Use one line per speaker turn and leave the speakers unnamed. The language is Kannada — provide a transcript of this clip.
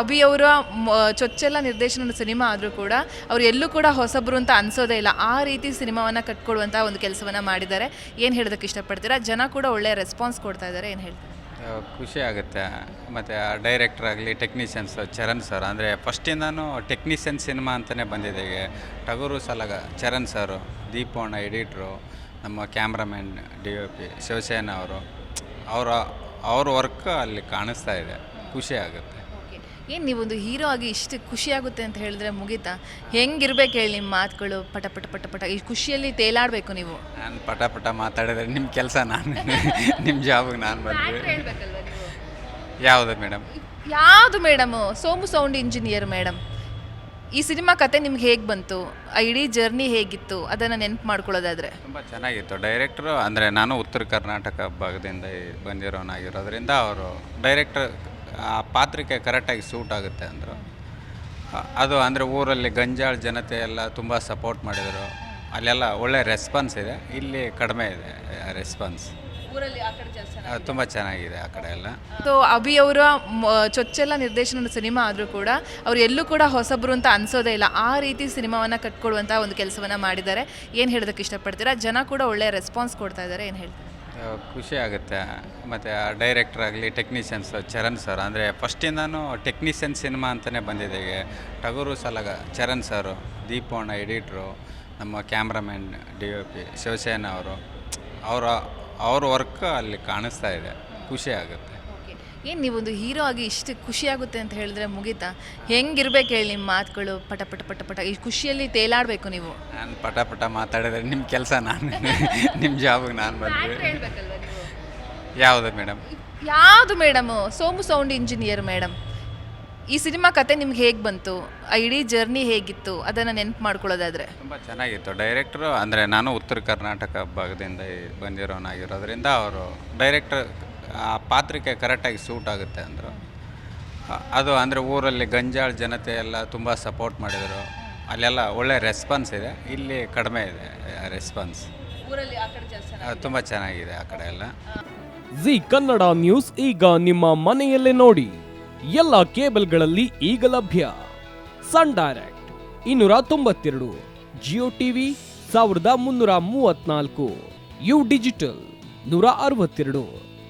ಅಭಿ ಅವರ ಚೊಚ್ಚಲ ನಿರ್ದೇಶನದ ಸಿನಿಮಾ ಆದರೂ ಕೂಡ ಅವರು ಎಲ್ಲೂ ಕೂಡ ಹೊಸಬ್ರು ಅಂತ ಅನ್ಸೋದೇ ಇಲ್ಲ. ಆ ರೀತಿ ಸಿನಿಮಾವನ್ನು ಕಟ್ಕೊಡುವಂಥ ಒಂದು ಕೆಲಸವನ್ನು ಮಾಡಿದ್ದಾರೆ. ಏನು ಹೇಳೋದಕ್ಕೆ ಇಷ್ಟಪಡ್ತೀರಾ? ಜನ ಕೂಡ ಒಳ್ಳೆಯ ರೆಸ್ಪಾನ್ಸ್ ಕೊಡ್ತಾ ಇದ್ದಾರೆ. ಏನು ಹೇಳ್ತಾರೆ?
ಖುಷಿ ಆಗುತ್ತೆ. ಮತ್ತು ಆ ಡೈರೆಕ್ಟರ್ ಆಗಲಿ ಟೆಕ್ನಿಷಿಯನ್ಸ್ ಚರಣ್ ಸರ್ ಅಂದರೆ ಫಸ್ಟಿಂದನೂ ಟೆಕ್ನಿಷಿಯನ್ ಸಿನಿಮಾ ಅಂತಲೇ ಬಂದಿದೆ ಟಗರು ಸಲಗ, ಚರಣ್ ಸರು ದೀಪೋಣ ಎಡಿಟ್ರು ನಮ್ಮ cameraman D O P Shivasena ಅವರು, ಅವರ, ಅವ್ರ ವರ್ಕ್ ಅಲ್ಲಿ ಕಾಣಿಸ್ತಾ ಇದೆ. ಖುಷಿ ಆಗುತ್ತೆ.
ಏನು ನೀವೊಂದು ಹೀರೋ ಆಗಿ ಇಷ್ಟು ಖುಷಿಯಾಗುತ್ತೆ ಅಂತ ಹೇಳಿದ್ರೆ ಮುಗೀತಾ? ಹೆಂಗಿರ್ಬೇಕು ಹೇಳಿ ನಿಮ್ಮ ಮಾತುಗಳು? ಪಟ ಪಟ ಪಟ ಪಟ. ಈ ಖುಷಿಯಲ್ಲಿ ತೇಲಾಡಬೇಕು ನೀವು.
ನಾನು ಪಟ ಪಟ ಮಾತಾಡಿದ್ರೆ ನಿಮ್ಮ ಕೆಲಸ ನಾನು ನಿಮ್ಮ ಜಾಬಿಗೆ ನಾನು
ಬಂದೆ
ಯಾವುದು ಮೇಡಮ್?
ಯಾವುದು madam? Somu sound engineer madam. ಈ ಸಿನಿಮಾ ಕತೆ ನಿಮ್ಗೆ ಹೇಗೆ ಬಂತು? ಆ ಇಡೀ ಜರ್ನಿ ಹೇಗಿತ್ತು? ಅದನ್ನು ನೆನಪು ಮಾಡ್ಕೊಳ್ಳೋದಾದರೆ.
ತುಂಬ ಚೆನ್ನಾಗಿತ್ತು. ಡೈರೆಕ್ಟ್ರು ಅಂದರೆ ನಾನು ಉತ್ತರ ಕರ್ನಾಟಕ ಭಾಗದಿಂದ ಬಂದಿರೋನಾಗಿರೋದ್ರಿಂದ ಅವರು ಡೈರೆಕ್ಟರ್ ಆ ಪಾತ್ರಕ್ಕೆ ಕರೆಕ್ಟಾಗಿ ಸೂಟ್ ಆಗುತ್ತೆ ಅಂದರು. ಅದು ಅಂದರೆ ಊರಲ್ಲಿ ಗಂಜಾಳ ಜನತೆ ಎಲ್ಲ ತುಂಬ ಸಪೋರ್ಟ್ ಮಾಡಿದರು. ಅಲ್ಲೆಲ್ಲ ಒಳ್ಳೆ ರೆಸ್ಪಾನ್ಸ್ ಇದೆ. ಇಲ್ಲಿ ಕಡಿಮೆ ಇದೆ ರೆಸ್ಪಾನ್ಸ್.
ಊರಲ್ಲಿ ಆ ಕಡೆ ಜಾಸ್ತಿ
ತುಂಬ ಚೆನ್ನಾಗಿದೆ ಆ ಕಡೆ ಎಲ್ಲ.
ಸೊ ಅಭಿ ಅವರ ಚೊಚ್ಚಲ ನಿರ್ದೇಶನದ ಸಿನಿಮಾ ಆದರೂ ಕೂಡ ಅವ್ರು ಎಲ್ಲೂ ಕೂಡ ಹೊಸಬ್ರು ಅಂತ ಅನ್ಸೋದೇ ಇಲ್ಲ. ಆ ರೀತಿ ಸಿನಿಮಾವನ್ನು ಕಟ್ಕೊಡುವಂಥ ಒಂದು ಕೆಲಸವನ್ನು ಮಾಡಿದ್ದಾರೆ. ಏನು ಹೇಳೋದಕ್ಕೆ ಇಷ್ಟಪಡ್ತೀರಾ? ಜನ ಕೂಡ ಒಳ್ಳೆಯ ರೆಸ್ಪಾನ್ಸ್ ಕೊಡ್ತಾ ಇದ್ದಾರೆ. ಏನು ಹೇಳ್ತಾರೆ?
ಖುಷಿ ಆಗುತ್ತೆ. ಮತ್ತು ಆ ಡೈರೆಕ್ಟರ್ ಆಗಲಿ, ಟೆಕ್ನಿಷಿಯನ್ಸ್, ಚರಣ್ ಸರ್, ಅಂದರೆ ಫಸ್ಟಿಂದನೂ ಟೆಕ್ನಿಷಿಯನ್ ಸಿನಿಮಾ ಅಂತಲೇ ಬಂದಿದೆ ಟಗರು ಸಲಗ, ಚರಣ್ ಸರು, ದೀಪೋಣ ಎಡಿಟ್ರು, ನಮ್ಮ cameraman D O P, Shivasena ಅವರು, ಅವರ, ಅವ್ರ ವರ್ಕ್ ಅಲ್ಲಿ ಕಾಣಿಸ್ತಾ ಇದೆ. ಖುಷಿ ಆಗುತ್ತೆ.
ಏನು ನೀವೊಂದು ಹೀರೋ ಆಗಿ ಇಷ್ಟು ಖುಷಿಯಾಗುತ್ತೆ ಅಂತ ಹೇಳಿದ್ರೆ ಮುಗೀತಾ? ಹೆಂಗಿರ್ಬೇಕು ಹೇಳಿ ನಿಮ್ಮ ಮಾತುಗಳು? ಪಟ ಪಟ ಪಟ ಪಟ. ಈ ಖುಷಿಯಲ್ಲಿ ತೇಲಾಡಬೇಕು ನೀವು.
ನಾನು ಪಟ ಪಟ ಮಾತಾಡಿದ್ರೆ ನಿಮ್ಮ ಕೆಲಸ ನಾನು ನಿಮ್ಮ ಜಾಬಿಗೆ ನಾನು
ಬಂದೆ.
ಯಾವುದು ಮೇಡಮ್?
ಯಾವುದು madam? Somu sound engineer madam. ಈ ಸಿನಿಮಾ ಕತೆ ನಿಮ್ಗೆ ಹೇಗೆ ಬಂತು? ಆ ಇಡೀ ಜರ್ನಿ ಹೇಗಿತ್ತು? ಅದನ್ನು ನೆನಪು ಮಾಡ್ಕೊಳ್ಳೋದಾದರೆ.
ತುಂಬ ಚೆನ್ನಾಗಿತ್ತು. ಡೈರೆಕ್ಟ್ರು ಅಂದರೆ ನಾನು ಉತ್ತರ ಕರ್ನಾಟಕ ಭಾಗದಿಂದ ಬಂದಿರೋನಾಗಿರೋದ್ರಿಂದ ಅವರು ಡೈರೆಕ್ಟರ್ ಆ ಪಾತ್ರಕ್ಕೆ ಕರೆಕ್ಟಾಗಿ ಸೂಟ್ ಆಗುತ್ತೆ ಅಂದರು. ಅದು ಅಂದರೆ ಊರಲ್ಲಿ ಗಂಜಾಳ ಜನತೆ ಎಲ್ಲ ತುಂಬ ಸಪೋರ್ಟ್ ಮಾಡಿದರು. ಅಲ್ಲೆಲ್ಲ ಒಳ್ಳೆ ರೆಸ್ಪಾನ್ಸ್ ಇದೆ. ಇಲ್ಲಿ ಕಡಿಮೆ ಇದೆ ರೆಸ್ಪಾನ್ಸ್. ತುಂಬ ಚೆನ್ನಾಗಿದೆ ಆ ಕಡೆ ಎಲ್ಲ.
ಜಿ ಕನ್ನಡ ನ್ಯೂಸ್ ಈಗ ನಿಮ್ಮ ಮನೆಯಲ್ಲೇ ನೋಡಿ. ಎಲ್ಲ ಕೇಬಲ್ಗಳಲ್ಲಿ ಈಗ ಲಭ್ಯ. ಸನ್ ಡೈರೆಕ್ಟ್ ಇನ್ನೂರ ತೊಂಬತ್ತೆರಡು ಜಿಯೋ ಟಿವಿ ಸಾವಿರದ ಮುನ್ನೂರ ಮೂವತ್ನಾಲ್ಕು ಯು ಡಿಜಿಟಲ್ ನೂರ ಅರವತ್ತೆರಡು.